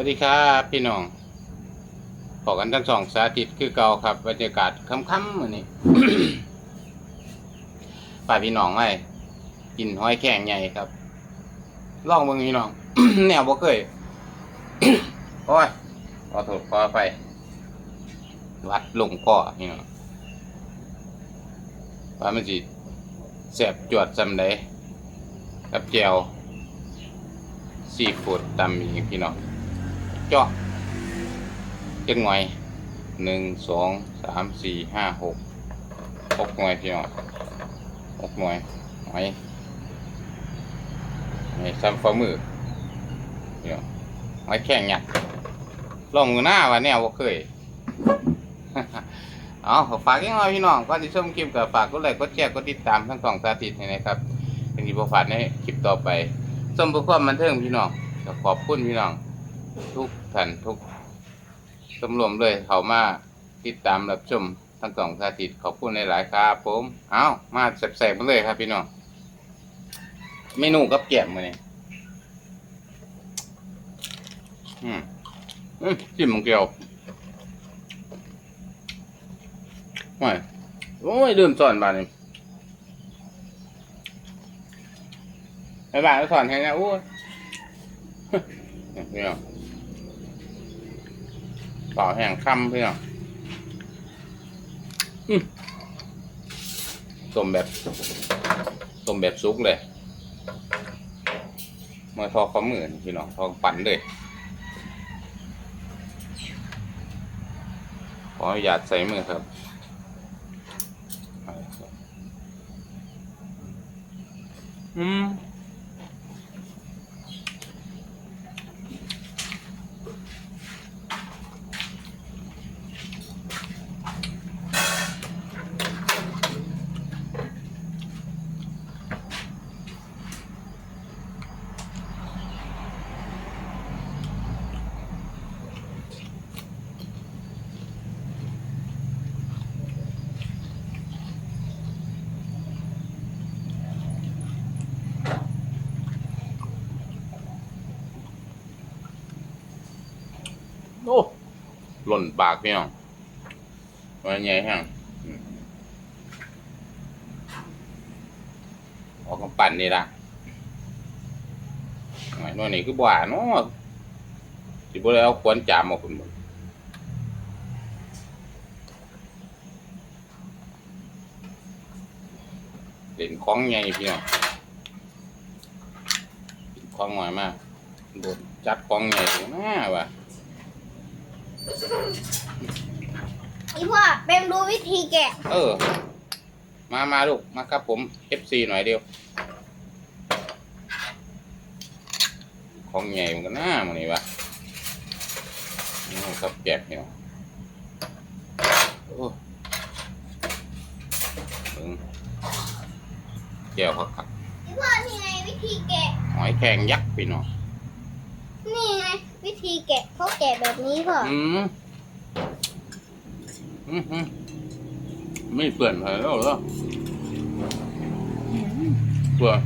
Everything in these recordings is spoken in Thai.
วัสดีครับพี่น้องขอกันทั้งสองสาธิตคือเก่าครับบรรยากาศค่ำๆมื้อนี้ป่าพี่น้องไว้กินหอยแข็งใหญ่ครับลองเบิ่งพี่น้องแนวบ่เคยโอ้ยขอโทษขอไปวัดลงพ่อพี่น้องว่ามันสิแสบจวดจำได้กับแจวซีฟู้ดตำอีพี่น้อง เจาะจังหน่อยหนึ่งสองสามสี่ห้าหกหกหน่วยพี่น้องหกหน่วยหอยหอยซ้ำฝ่ามือพี่น้องหอยแข็งเนี่ยลองมือหน้าวะเนี่ยว่าเคยเอาฝากยังไงพี่น้องก่อนที่ชมคลิปก็ฝากกดไลค์กดแชร์กดติดตามทั้งสองสาธิตนะครับเป็นที่ปรฝากในคลิปต่อไปชมเพื่อความบันเทิงพี่น้องขอบคุณพี่น้อง ทุกท่านทุกสมรวมเลยเขามาติดตามรับชมทั้งสองสาธิตขอบคุณในหลายครับผมเอามาแสบๆมาเลยครับพี่น้องเมนูกับแกล้มมาเนี่ยอืมอืมจิ้มมังเกียวโอ้ยโอ้ยลืมสอนบาดนี่ไปบ้านแล้วสอนให้นะโอ้ยพี่น้อ งเปล่าแห้งค่ำพี่น้องอืมต้มแบบต้มแบบซุกเลยเมื่อทอข้อมือนี่พี่น้องทอปั่นเลยขออนุญาตใส่มือครับอืม โอ้ห ล่นปากพี่น้องวันใหญ่แห้งอออกกำปั่นนี่ละหน่อยหน่อยนี่คือบ่าเนาะสิบ่ได้เอาขวานจามมาคุณบ่เล่นของใหญ่พี่น้องของหน่อยมากโดนจัดของใหญ่มาว่ะ อีพ่อเปมรู้วิธีแกะ เออ มามาลูก มาครับผม FC หน่อยเดียว ของใหญ่มันก็น่ามันนี่วะนี่ครับแจกเนี่ยโอ้เบิ่งแก้วเขาขักอีพ่อนี่ไงวิธีแกะ หอยแครงยักษ์พี่น้อง นี่ไงวิธีแกะเขาแกะแบบนี้พ่ออืมอืมอืมไม่เปื่อนเลยแล้วเหรอเปื่อน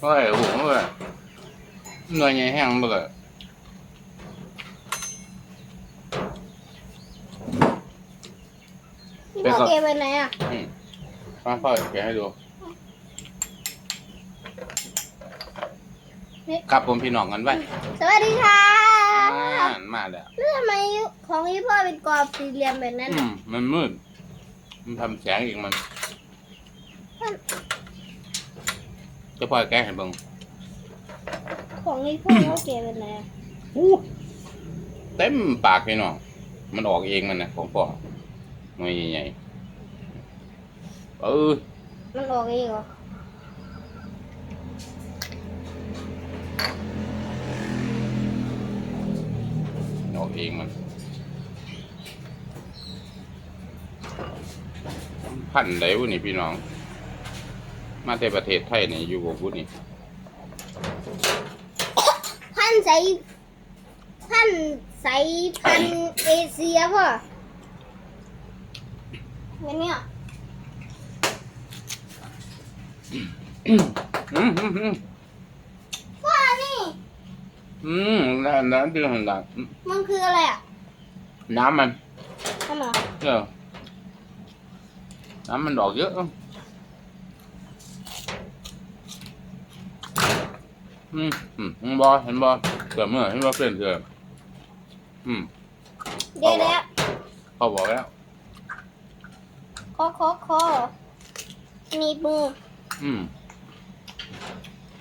เฮ้ยโอ้โหเลยหน่วยใหญ่แห้งหมดเลย พี่พ่อแกะไปไหนอะอืมมาพ่อแกะให้ดู ครับผมพี่น้องกันไว้สวัสดีค่ะอ่ามาแล้ว แล้วทำไมของอีพ่อเป็นกรอบสี่เหลี่ยมแบบนั้นอือะมมันมืด มันทำแสงอีกมันจะพ่อแกะให้เบิ่งของอีพ่อเขาแกะแบบไหนอะอู้เต็มปากพี่น้อง มันออกเองมันนะของพ่อ หน่วยใหญ่ๆเออมันออกเองเหรอออกเองมันพันธุ์ใดวะนี่พี่น้อง มาแต่ประเทศไทยนี่อยู่กับพุนี่พันใส่พันธุ์สายพันธุ์เอเชียพ่อ เป็นเนี่ยอืมอืมอืมพ่อนี่ อืมน้ำน้ำดื่มน้ำมันคืออะไรอะน้ำมันนั่นเหรอเออน้ำมันดอกเยอะอืมอืมเห็นบอเห็นบอเกิดเมื่อเห็นบอเปลี่ยนเกิดอืมเดี๋ยวแล้วเขาบอกแล้วค อคอคอหนีบมืออืม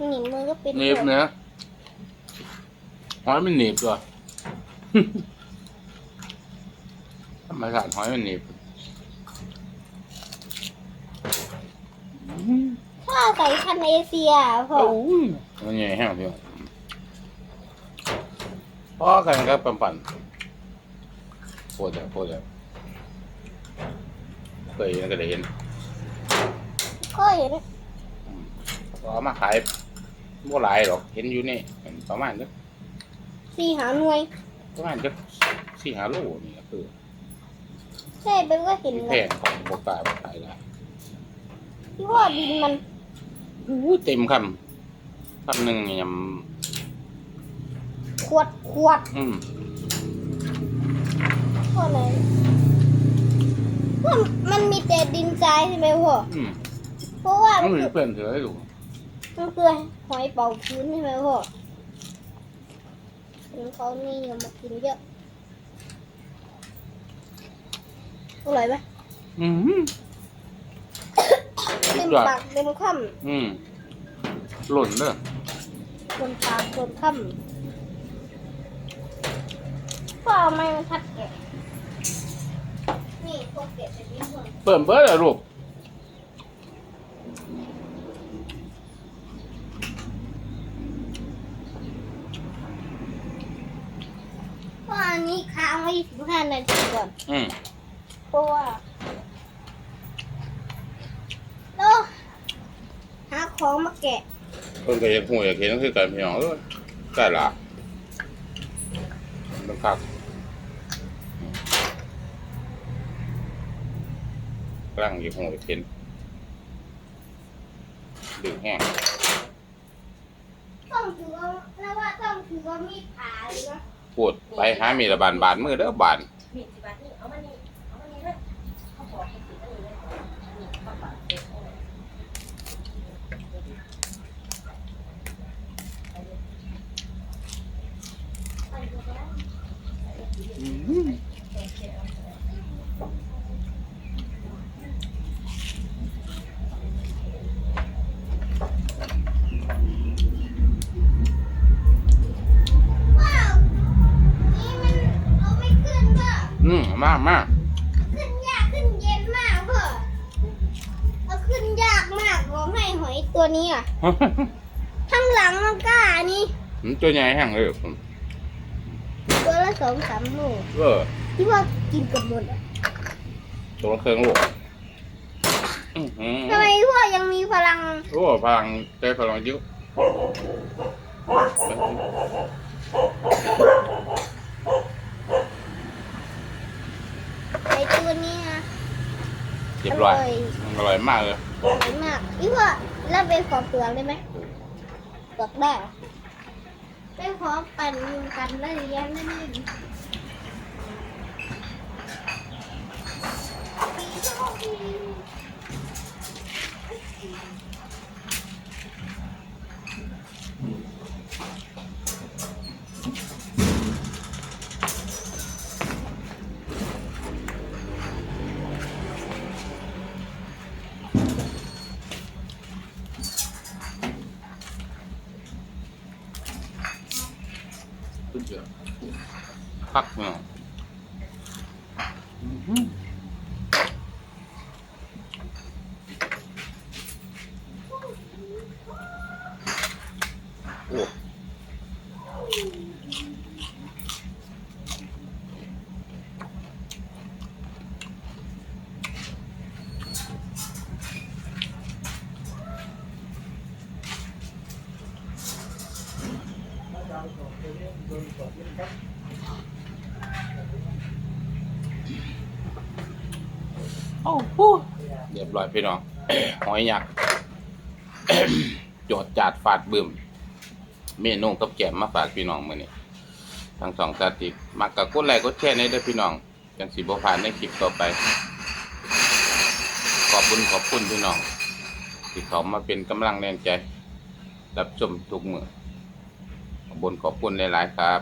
หนีบมือก็เป็นหนีบเนื้อหอยมันหนีบตัวธรรมชาติหอยมันหนีบอืมพ่อสายพันธุ์เอเชียพ่อโอ้ยมันใหญ่แห้งเดียวพอกันครับปันปันโคตรเลยโคตรเลย เคยเห็นก็ได้เห็นก็เห็นก็เอามาขายบ่หลายหรอก เห็นอยู่นี่ประมาณจักสี่หาหน่วยประมาณจักสี่ห้าโลนี่ก็คือใช่เป็นก็เห็นแพเลยงของบกล้าบ่ขายได้ที่พ่อดินมันอู้เต็มคำคำหนึ่งยขวดขวดำอืมพ่อไหนพ่อมันมีแต่ดินทรายใช่ไหมพ่ออืมเพราะว่ามันมันมีคือเพื่อนเถอะให้ดูมันคือหอยเป่าพื้นใช่ไหมพ่อเห็นเขานี่เอามากินเยอะอร่อยไหมอืมเต็มยอด ปากเต็มคอืมหล่นเด้อำบนปากบนคำพ่อเอาไม้บรรทัดแกะ นี่พวกแกะแบบนี้พ่อเปิ่มเบิดอะลูกพ่ออันนี้ค้างไว้สิบห้านาทีก่อน อืมเพราะว่าแล้วหาของมาแกะเพิ่นก็อยากหูอยากเห็นคือกันพี่น้องเออได้ละมันคัก กำลังอยากหูอยากเห็นดึงแห้งต้องถือว่าแล้วว่าต้องถือว่ามีดผ่าเลยนะพูดไปหามีระบานบานมือเด้อบาน มีสิบบาทนี่เอามานี่เอามานี่เลยเขาบอกเขาติดอันนี้เลยนี่เขาฝากเด็กเอาไว้ไปดูแล้ว ว้าวนี่มันเอาไม่ขึ้นเพ่อ อืมมากมาก ขึ้นยากขึ้นเย็นมากเพ่อเอาขึ้นยากมากบอกให้หอย ตัวนี้อะ ข้างหลังมันกล้านี่มันตัวใหญ่แห้งเลยผมตัวละสองสามโลเออที่ว่ากินเกับหมดอะตัวละเครื่องโลกอื้อหือทำไมพ่อยังมีพลังโอ้พลังใจพลังเยอะไอตัวนี้นะเรียบร้อยอร่อยมันอร่อยมากเลย อร่อยมากพี่พ่อ แล้วไปขอเปลือกได้ไหมเปลือกได้เหรอไปขอปั่นกันได้ยังได้ไหม พักเนาะอื้อหือโอ้ โอ้โหเรียบร้อยพี่น้อง หอยยักษ์โจดจาดฟาดบึมเมนูกับแกมมาฝากพี่น้องมื้อนี้ทั้งสองสาติมักกับกดไลค์กดแชร์ในเด้อพี่น้องจังสิบ่ผ่านในคลิปต่อไป ขอบคุณขอบคุณพี่น้องที่เขามาเป็นกำลังแรงใจ รับชมทุกมือขอบคุณขอบคุณหลายๆครับ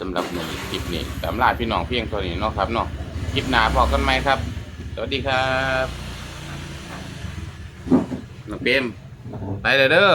สำหรับหนึ่งคลิปนี้สำหรับพี่น้องเพียงเท่านี้เนาะครับเนาะ คลิปหนาพอกันไหมครับ สวัสดีครับน้องเปมไปเลยเด้อ